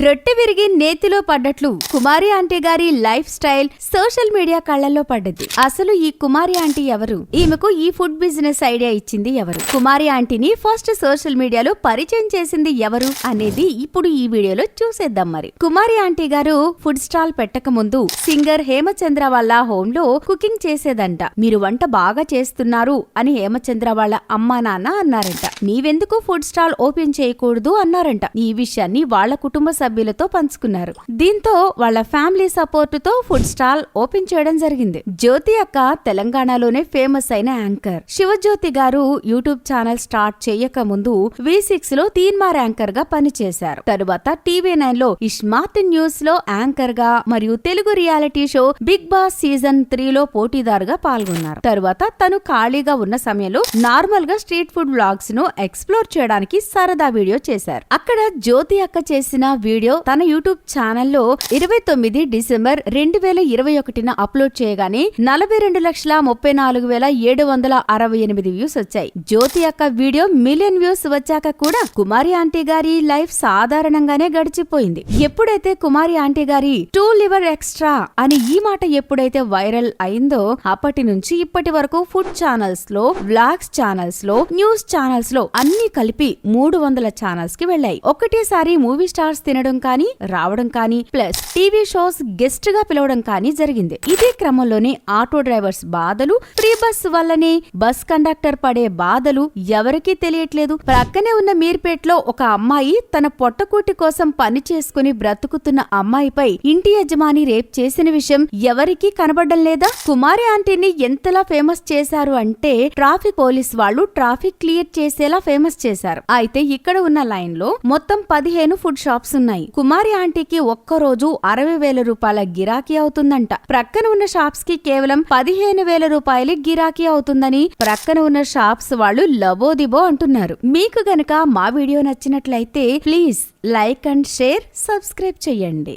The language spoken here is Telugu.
రొట్టె విరిగి నేతిలో పడ్డట్లు కుమారి ఆంటీ గారి లైఫ్ స్టైల్ సోషల్ మీడియా కళ్ళల్లో పడ్డది. అసలు ఈ కుమారి ఆంటీ ఎవరు? ఈమెకు ఈ ఫుడ్ బిజినెస్ ఐడియా ఇచ్చింది ఎవరు? కుమారి ఆంటీని ఫస్ట్ సోషల్ మీడియాలో పరిచయం చేసింది ఎవరు అనేది ఇప్పుడు ఈ వీడియోలో చూసేద్దాం మరి. కుమారి ఆంటీ గారు ఫుడ్ స్టాల్ పెట్టక ముందు సింగర్ హేమచంద్ర వాళ్ళ హోమ్లో కుకింగ్ చేసేదంట. మీరు వంట బాగా చేస్తున్నారు అని హేమచంద్ర వాళ్ళ అమ్మా నాన్న అన్నారంట. నీవెందుకు ఫుడ్ స్టాల్ ఓపెన్ చేయకూడదు అన్నారంట. ఈ విషయాన్ని వాళ్ళ కుటుంబ సభ్యులతో పంచుకున్నారు. దీంతో వాళ్ళ ఫ్యామిలీ సపోర్ట్తో ఫుడ్ స్టాల్ ఓపెన్ చేయడం జరిగింది. జ్యోతి అక్క తెలంగాణలోనే ఫేమస్ అయిన యాంకర్. శివజ్యోతి గారు యూట్యూబ్ ఛానల్ స్టార్ట్ చేయక ముందు వి సిక్స్లో తీన్మార్ యాంకర్గా పనిచేశారు. తరువాత టీవీ నైన్లో ఇస్మార్ట్ న్యూస్లో యాంకర్గా మరియు Telugu reality show Bigg Boss season three లో పోటీదారుగా పాల్గొన్నారు. తరువాత తను ఖాళీగా ఉన్న సమయంలో నార్మల్గా స్ట్రీట్ ఫుడ్ వ్లాగ్స్ను ఎక్స్ప్లోర్ చేయడానికి సరదా వీడియో చేశారు. అక్కడ జ్యోతి అక్క చేసిన వీడియో తన యూట్యూబ్ ఛానల్లో ఇరవై తొమ్మిది డిసెంబర్ రెండు వేల ఇరవై ఒకటిన అప్లోడ్ చేయగానే నలభై రెండు లక్షల ముప్పై నాలుగు వేల ఏడు వందల అరవై ఎనిమిది వ్యూస్ వచ్చాయి. జ్యోతి యొక్క వీడియో మిలియన్ వ్యూస్ వచ్చాక కూడా కుమారి ఆంటీ గారి లైఫ్ సాధారణంగానే గడిచిపోయింది. ఎప్పుడైతే కుమారి ఆంటీ గారి టూ లివర్ ఎక్స్ట్రా అని ఈ మాట ఎప్పుడైతే వైరల్ అయిందో అప్పటి నుంచి ఇప్పటి వరకు ఫుడ్ ఛానల్స్లో వ్లాగ్స్ ఛానల్స్లో న్యూస్ ఛానల్స్లో అన్ని కలిపి మూడు వందల ఛానల్స్కి వెళ్ళాయి. ఒకటేసారి మూవీ స్టార్స్ తినడం కానీ రావడం కానీ ప్లస్ టీవీ షోస్ గెస్ట్గా పిలవడం కానీ జరిగింది. ఇదే క్రమంలోనే ఆటో డ్రైవర్స్ బాధలు ఫ్రీ బస్ వల్లనే బస్ కండక్టర్ పడే బాధలు ఎవరికీ తెలియట్లేదు. ప్రక్కనే ఉన్న మీర్పేట్లో ఒక అమ్మాయి తన పొట్టకూటి కోసం పని చేసుకుని బ్రతుకుతున్న అమ్మాయిపై ఇంటి యజమాని రేప్ చేసిన విషయం ఎవరికీ కనబడడం లేదా? కుమారి ఆంటీని ఎంతలా ఫేమస్ చేశారు అంటే ట్రాఫిక్ పోలీస్ వాళ్ళు ట్రాఫిక్ క్లియర్ చేసేలా ఫేమస్ చేశారు. అయితే ఇక్కడ ఉన్న లైన్లో మొత్తం పదిహేను ఫుడ్ షాప్స్ ఉన్నాయి. కుమారి ఆంటీకి ఒక్క రోజు అరవై వేల రూపాయల గిరాకీ అవుతుందంట. ప్రక్కన ఉన్న షాప్స్కి కేవలం పదిహేను వేల రూపాయలు గిరాకీ అవుతుందని ప్రక్కన ఉన్న షాప్స్ వాళ్ళు లబోదిబో అంటున్నారు. మీకు గనక మా వీడియో నచ్చినట్లయితే please like and share subscribe చేయండి.